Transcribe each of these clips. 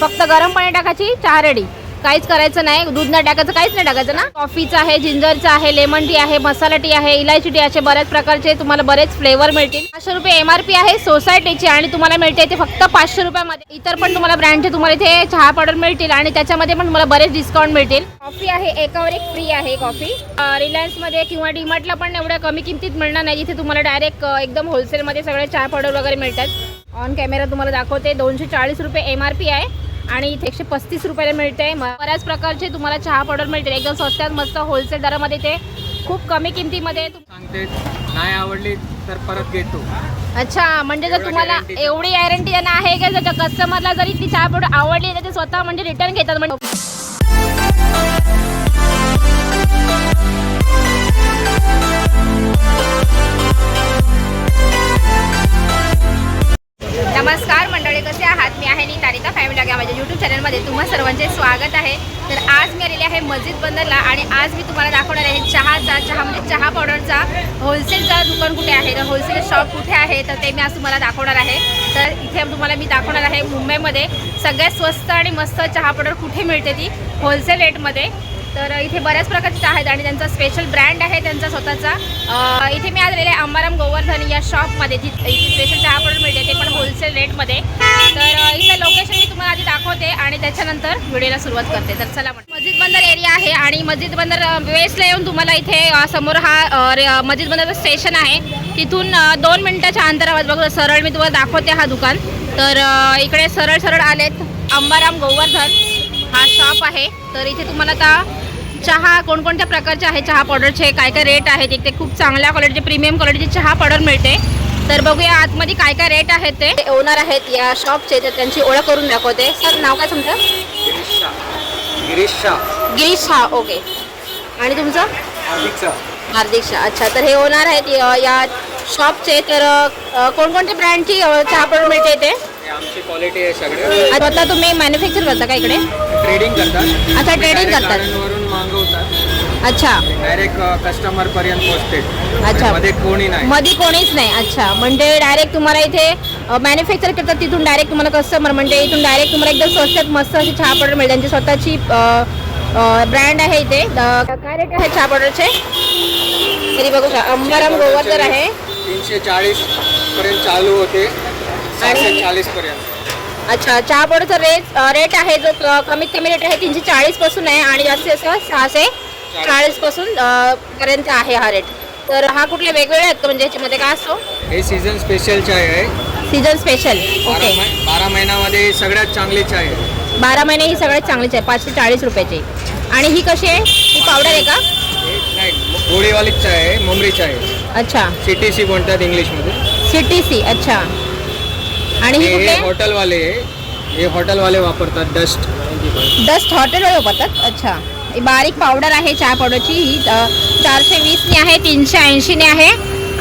फक्त गरम पाणी टाकायची चहा रेडी काहीच करायचं नाही दूध नाही टाकायचं काहीच नाही टाकायचं ना. कॉफीचं आहे जिंजरचं आहे लेमन टी आहे मसाला टी आहे इलायची टी असे बऱ्याच प्रकारचे तुम्हाला बरेच फ्लेवर मिळतील. पाचशे रुपये एम आर पी आहे सोसायटीची आणि तुम्हाला मिळते ते फक्त पाचशे रुपयामध्ये. इतर पण तुम्हाला ब्रँडचे तुम्हाला इथे चहा पावडर मिळतील आणि त्याच्यामध्ये पण तुम्हाला बरेच डिस्काउंट मिळतील. कॉफी आहे एकावर एक फ्री आहे कॉफी रिलायन्समध्ये किंवा डीमार्टला पण एवढ्या कमी किमतीत मिळणार नाही. इथे तुम्हाला डायरेक्ट एकदम होलसेलमध्ये सगळे चहा पावडर वगैरे मिळतात. ऑन कॅमेरा तुम्हाला दाखवते. दोनशे चाळीस रुपये एम आर पी आहे. आणि इथे एकशे पस्तीस रुपयाला मिळते. बऱ्याच प्रकारचे तुम्हाला चहा पावडर मिळते एकदम स्वस्तात मस्त होलसेल दरामध्ये ते खूप कमी किमतीमध्ये तुम- सांगते नाही आवडली तर परत घेतो. अच्छा म्हणजे जर तुम्हाला. एवढी गॅरंटी त्यांना आहे की? जर कस्टमरला जरी ती चहा पावडर आवडली तर ते स्वतः म्हणजे रिटर्न घेतात. म्हणजे मस्जिद बंदरला आणि आज मी तुम्हाला दाखवणार आहे चहाचा चहा म्हणजे चहा पावडरचा होलसेलचा दुकान कुठे आहे? तर होलसेल शॉप कुठे आहे? तर ते मी आज तुम्हाला दाखवणार आहे. तर इथे तुम्हाला मी दाखवणार आहे मुंबईमध्ये सगळ्यात स्वस्त आणि मस्त चहा पावडर कुठे मिळते ती? होलसेल रेटमध्ये तर इथे बऱ्याच प्रकारचे चहा आहेत आणि त्यांचा स्पेशल ब्रँड आहे त्यांचा स्वतःचा. इथे मी आलेले अंबाराम गोवर्धन या शॉपमध्ये जी इथे स्पेशल चहा पावडर मिळते ते पण होलसेल रेटमध्ये तर इथं लोकेशन मी तुम्हाला आधी दाखवते आणि त्याच्यानंतर व्हिडिओला सुरुवात करते. तर चला मग मस्जिद बंदर एरिया आहे आणि मस्जिद बंदर वेस्टला येऊन तुम्हाला इथे समोर हा रे- मस्जिद बंदर स्टेशन आहे. तिथून दोन मिनटाच्या अंतरावर बघा सरळ मी तुम्हाला दाखवते हा दुकान. तर इकडे सरळ सरळ आलेत अंबाराम गोवर्धन हा शॉप आहे. तर इथे तुम्हाला आता चहा कोणकोणत्या प्रकारचे आहे चहा पावडरचे? काय काय रेट आहेत? एक ते खूप चांगल्या क्वालिटीचे प्रीमियम क्वालिटीचे चहा पावडर मिळते. तर बघूया आतमध्ये काय काय रेट आहेत ते. ओनर आहेत या शॉपचे तर त्यांची ओळख करून दाखवते. सर नाव काय तुमचं? गिरीश. शाह गिरीश शाह ओके. आणि तुमचं? हार्दिक शाह हार्दिक शाह अच्छा तर हे ओनर आहेत या- शॉपचे तर कोणकोणत्या ब्रँडची चहा पावडर मिळते इथे? हे आमची क्वालिटी आहे सगळे. आता तुम्ही मॅन्युफॅक्चर करता का इकडे? ट्रेडिंग करतात. अच्छा, Direct करतात. अच्छा. डायरेक्ट कस्टमर पर्यंत पोहोचते. अच्छा. मध्ये कोणी नाही. मध्ये कोणीच नाही. अच्छा. म्हणजे डायरेक्ट तुम्हाला इथे मॅन्युफॅक्चर करतात तिथून डायरेक्ट तुम्हाला कस्टमर म्हणजे इथून डायरेक्ट तुम्हाला एकदम स्वस्तात मस्त अशी चहा पावडर मिळते. त्यांची स्वतःची ब्रँड आहे इथे. काय रेट आहे चहा पावडरचे? तरी बघू शकता. अंबाराम गोवर्धन आहे. तीनशे चाळीस पर्यंत चालू होते. सहाशे चाळीस पर्यंत. अच्छा. चहा पावडरचा रेट रेट आहे जो कमीत कमी रेट आहे तीनशे चाळीसपासून आहे. आणि जास्तीत जास्त सहाशे चाळीसपासून अ, पर्यंत आहे हा रेट तर हा कुठले वेगवेगळे आहेत का? म्हणजे ह्याच्यामध्ये काय असतो? हे सीझन स्पेशल चाय आहे. सीझन स्पेशल बारा ओके बारा महिन्यामध्ये सगळ्यात चांगली चाय आहे. बारा महिने ही सगळ्यात चांगलीच आहे पाचशे चाळीस रुपयाची. आणि ही कशी आहे? ही पावडर आहे का? हे नाही गोळीवालीच चाय आहे मुंबरी चाय आहे. अच्छा. सी टी सी म्हणतात इंग्लिशमध्ये? सी टी सी अच्छा. आणि ही हे हॉटेलवाले. हे हॉटेलवाले वापरतात डस्ट डस्ट हॉटेल वापरतात? अच्छा. बारीक पावडर आहे चहा पावडरची. ही चारशे वीसनी आहे तीनशे ऐंशीने आहे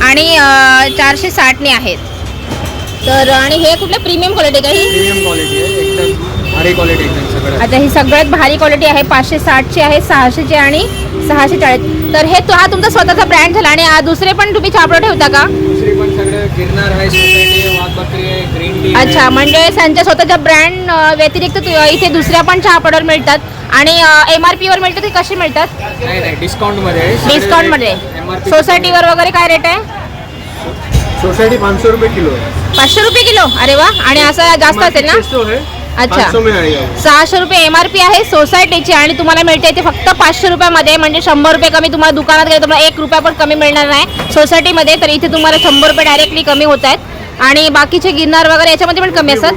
आणि चारशे साठने आहेत. तर आणि हे कुठलं प्रीमियम क्वालिटी का ही? प्रीमियम क्वालिटी आहे एकदम भारी क्वालिटी एकदम सगळं. आता ही सगळ्यात भारी क्वालिटी आहे पाचशे साठची आहे सहाशेची आणि सहाशे चाळीस. तर हे तो हा तुमचा स्वतःचा ब्रँड झाला आणि दुसरे पण तुम्ही चहा पावडर ठेवता का? दुसरी पण सगळं गिरनार आहे आहे ग्रीन टी अच्छा म्हणजे त्यांच्या स्वतःच्या ब्रँड व्यतिरिक्त तु- इथे दुसऱ्या पण चहा पावडर मिळतात. आणि एम आर पीवर मिळतात की कशी मिळतात? नाही नाही डिस्काउंटमध्ये डिस्काउंटमध्ये. सोसायटीवर वगैरे काय रेट आहे? सोसायटी पाँच सौ रुपये किलो है पाचशे रुपये किलो? अरे वा. आणि असं जास्त असेल ना? सौ है अच्छा. 500 में आएगा सहाशे रुपये एम आर पी आहे सोसायटीची आणि तुम्हाला मिळते ते फक्त पाचशे रुपयामध्ये. म्हणजे शंभर रुपये कमी तुम्हाला दुकानात गेले तुम्हाला एक रुपया पण कमी मिळणार नाही. सोसायटीमध्ये तर इथे तुम्हाला शंभर रुपये डायरेक्टली कमी होत आहेत. आणि बाकीचे गिरनार वगैरे याच्यामध्ये पण कमी असतात.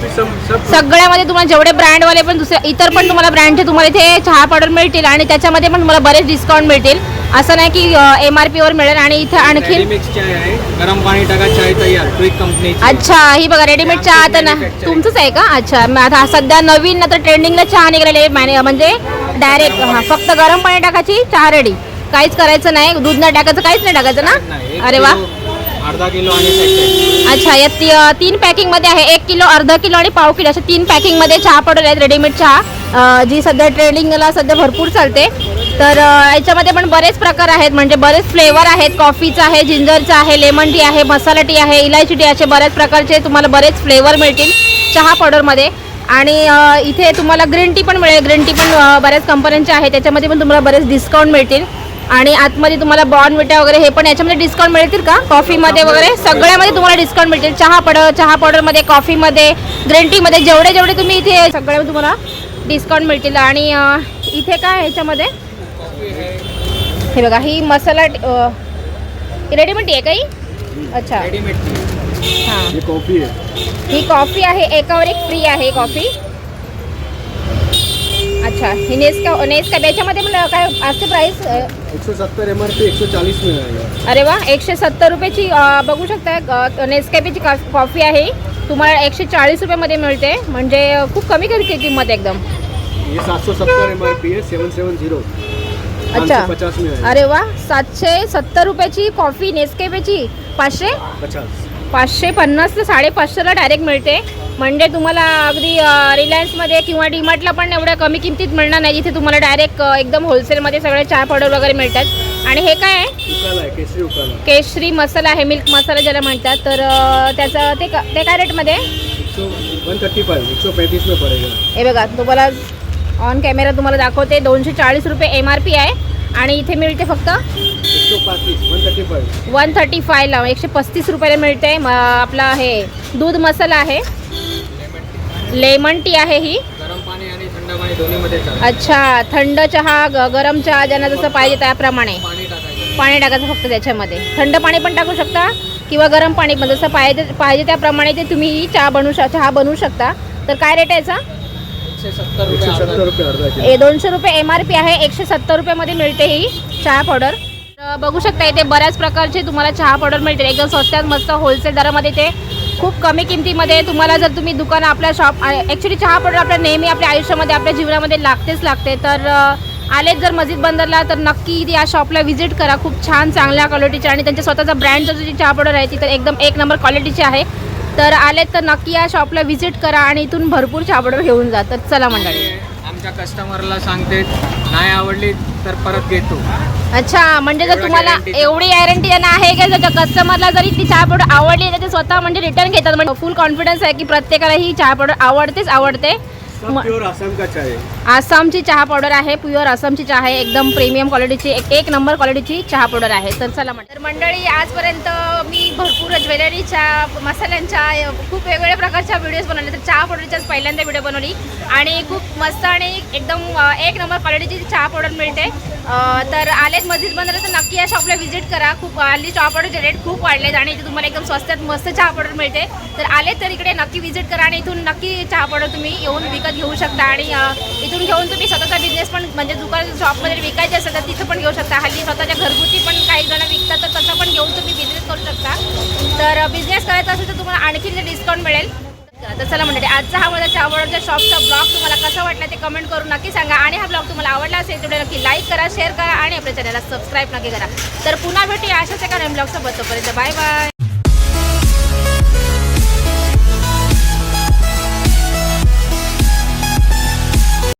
सगळ्यामध्ये तुम्हाला जेवढे ब्रँडवाले पण दुसरे इतर पण तुम्हाला ब्रँडचे तुम्हाला इथे चहा पावडर मिळतील आणि त्याच्यामध्ये पण तुम्हाला बरेच डिस्काउंट मिळतील. असं नाही की एम आर पीवर मिळेल आणि इथं आणखी गरम पाणी टाका चाय तयार. अच्छा ही बघा रेडीमेड चहा आता ना. तुमचंच आहे का? अच्छा आता सध्या नवीन आता ट्रेंडिंगला चहा निघालेले मॅने म्हणजे डायरेक्ट हा फक्त गरम पाणी टाकायची चहा रेडी काहीच करायचं नाही. दूध नाही टाकायचं काहीच नाही टाकायचं ना? अरे वा. अर्धा किलो आणि अच्छा या ती अ, तीन पॅकिंगमध्ये आहे. एक किलो अर्धा किलो आणि पाव किलो. अशा तीन पॅकिंगमध्ये चहा पावडर आहेत रेडीमेड चहा. अ, जी सध्या ट्रेडिंगला सध्या भरपूर चालते. तर अ, याच्यामध्ये पण बरेच प्रकार आहेत. म्हणजे बरेच फ्लेवर आहेत. कॉफीचा आहे जिंजरचा आहे लेमन टी आहे मसाला टी आहे इलायची टी असे बऱ्याच प्रकारचे तुम्हाला बरेच फ्लेवर मिळतील चहा पावडरमध्ये आणि अ, इथे तुम्हाला ग्रीन टी पण मिळेल. ग्रीन टी पण अ, बऱ्याच कंपन्यांचे आहे त्याच्यामध्ये पण तुम्हाला बरेच डिस्काउंट मिळतील. आणि आतमध्ये तुम्हाला बॉर्न विटा वगैरे हे पण याच्यामध्ये डिस्काउंट मिळतील का? कॉफीमध्ये वगैरे? सगळ्यामध्ये तुम्हाला डिस्काउंट मिळतील. चहा पड चहा पावडरमध्ये कॉफीमध्ये ग्रीन टीमध्ये जेवढे जेवढे तुम्ही इथे सगळ्यामध्ये तुम्हाला डिस्काउंट मिळतील. आणि इथे काय आहे ह्याच्यामध्ये हे बघा ही मसाला रेडीमेड टी आहे काही अच्छा. हां. ही कॉफी आहे. ही कॉफी आहे. एकावर एक फ्री आहे कॉफी. अच्छा ही नेसका नेसका याच्यामध्ये पण काय असते प्राईस एकशे सत्तर एम आर पी एकशे चाळीस मिळाली. अरे वा एकशे सत्तर रुपयाची बघू शकता नेसकॅफेची कॉफी आहे. तुम्हाला एकशे चाळीस रुपयामध्ये मिळते. म्हणजे खूप कमी कमी किंमत एकदम. ये सात सौ सत्तर M R P seven seven zero. अच्छा. पचास अरे वा सातशे सत्तर रुपयाची कॉफी नेसकॅफेची पाचशे? पचास. पाचशे पन्नास ते साडेपाचशेला डायरेक्ट मिळते. म्हणजे तुम्हाला अगदी रिलायन्समध्ये किंवा डीमार्टला पण एवढ्या कमी किमतीत मिळणार नाही जिथे तुम्हाला डायरेक्ट एकदम होलसेलमध्ये सगळे चहा पावडर वगैरे मिळतात. आणि हे काय आहे? केशरी मसाला आहे मिल्क मसाला ज्याला म्हणतात. तर त्याचं ते ते काय रेटमध्ये हे बघा तुम्हाला ऑन कॅमेरा तुम्हाला दाखवते दोनशे चाळीस रुपये एम आर पी आहे. आणि इथे मिळते फक्त वन थर्टी फायला एकशे पस्तीस रुपयाला मिळते. आपला हे दूध मसाला आहे. लेमन टी आहे ही. अच्छा थंड चहा गरम चहा ज्यांना जसं पाहिजे त्याप्रमाणे. पाणी टाकायचं. पाणी टाकायचं फक्त त्याच्यामध्ये. थंड पाणी पण टाकू शकता किंवा गरम पाणी पण. जसं पाहिजे पाहिजे त्याप्रमाणे ते तुम्ही चहा बनवू शक चहा बनवू शकता. तर काय रेट आहे याचा? एकशे सत्तर एकशे सत्तर रुपये अर्धा किलो. ए दोनशे रुपये एम आर पी आहे एकशे सत्तर रुपयामध्ये मिळते ही चहा पावडर. तर बघू शकता इथे बऱ्याच प्रकारचे तुम्हाला चहा पावडर मिळते एकदम स्वस्तात मस्त होलसेल दरामध्ये ते खूप कमी किमतीमध्ये तुम्हाला जर तुम्ही दुकान आपल्या शॉप ॲक्च्युली चहा पावडर आपल्या नेहमी आपल्या आयुष्यामध्ये आपल्या जीवनामध्ये लागतेच लागते. तर आलेच जर मस्जिद बंदरला तर नक्की या शॉपला व्हिजिट करा. खूप छान चांगल्या क्वालिटीचे आणि त्यांच्या स्वतःचा ब्रँडचा जी चहा पावडर आहे ती तर एकदम एक नंबर क्वालिटीची आहे. तर आलेत तर नक्की या शॉपला व्हिजिट करा आणि इथून भरपूर चहा पावडर घेऊन जा. तर चला मंडळी. आमच्या कस्टमरला सांगते नाही आवडली तर परत घेतो अच्छा म्हणजे जर एवढं तुम्हाला guarantee. एवढी गॅरंटी त्यांना आहे की? जर कस्टमरला जरी ती चहा पावडर आवडली तर ते स्वतः म्हणजे रिटर्न घेतात. म्हणजे फुल कॉन्फिडन्स आहे की प्रत्येकाला ही चहा पावडर आवडतेच आवडते. सब म- प्योर आसाम का चाय आसामची चहा पावडर आहे प्युअर आसामची चहा आहे एकदम प्रीमियम क्वालिटीची एक एक नंबर क्वालिटीची चहा पावडर आहे. तर चला म्हण तर मंडळी आजपर्यंत मी भरपूर ज्वेलरीच्या मसाल्यांच्या खूप वेगवेगळ्या प्रकारच्या व्हिडिओज बनवले तर चहा पावडरच्याच पहिल्यांदा व्हिडिओ बनवली. आणि खूप मस्त आणि एकदम एक नंबर क्वालिटीची चहा पावडर मिळते. तर आलेत मस्जिद बंदर तर नक्की या शॉपला व्हिजिट करा. खूप हल्ली चहा पावडरचे रेट खूप वाढलेत आणि इथे तुम्हाला एकदम स्वस्तात मस्त चहा पावडर मिळते. तर आलेत तर इकडे नक्की व्हिजिट करा आणि इथून नक्की चहा पावडर तुम्ही येऊन विकत घेऊ शकता. आणि तिथून घेऊन तुम्ही स्वतःचा बिझनेस पण म्हणजे दुकान शॉपमध्ये विकायचे असेल तर तिथं पण घेऊ शकता. हल्ली स्वतःच्या घरगुती पण काही जण विकतात तर तसं पण घेऊन तुम्ही बिझनेस करू शकता. तर बिझनेस करायचा असेल तर तुम्हाला आणखी डिस्काउंट मिळेल तर चला म्हणते आजचा हा माझा चावडच्या शॉपचा ब्लॉग तुम्हाला कसा वाटला ते कमेंट करून नक्की सांगा. आणि हा ब्लॉग तुम्हाला आवडला असेल तेवढे नक्की लाईक करा शेअर करा आणि आपल्या चॅनलला सबस्क्राईब नक्की करा. तर पुन्हा भेटूया अशाच एका नवीन ब्लॉगसोबत तोपर्यंत बाय बाय